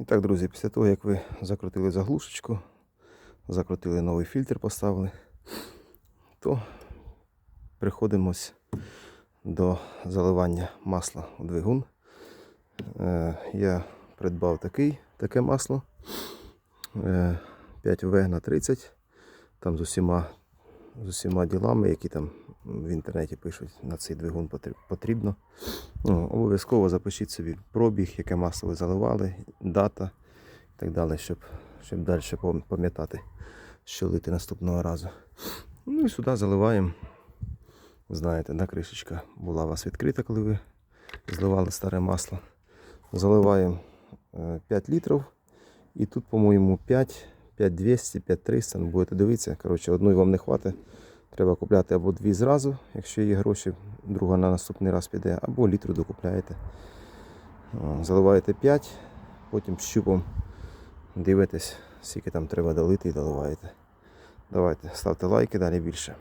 І так, друзі, після того, як ви закрутили заглушечку, закрутили новий фільтр, поставили, то приходимось до заливання масла у двигун. Е, я придбав такий, таке масло е, 5В на 30, там з усіма, з усіма ділами, які там в інтернеті пишуть, на цей двигун потрібно. Ну, обов'язково запишіть собі пробіг, яке масло ви заливали, дата і так далі, щоб, щоб далі пам'ятати, що лити наступного разу. Ну і сюди заливаємо. Знаєте, да, кришечка була у вас відкрита, коли ви зливали старе масло. Заливаємо е, 5 літрів. І тут, по-моєму, 5, 5200, 5300. Ну, будете дивитися. Коротше, одної вам не хватить. Треба купляти або дві зразу, якщо є гроші, друга на наступний раз піде, або літру докупляєте. Заливаєте 5, потім щупом дивитесь, скільки там треба долити і доливаєте. Давайте, ставте лайки, далі більше.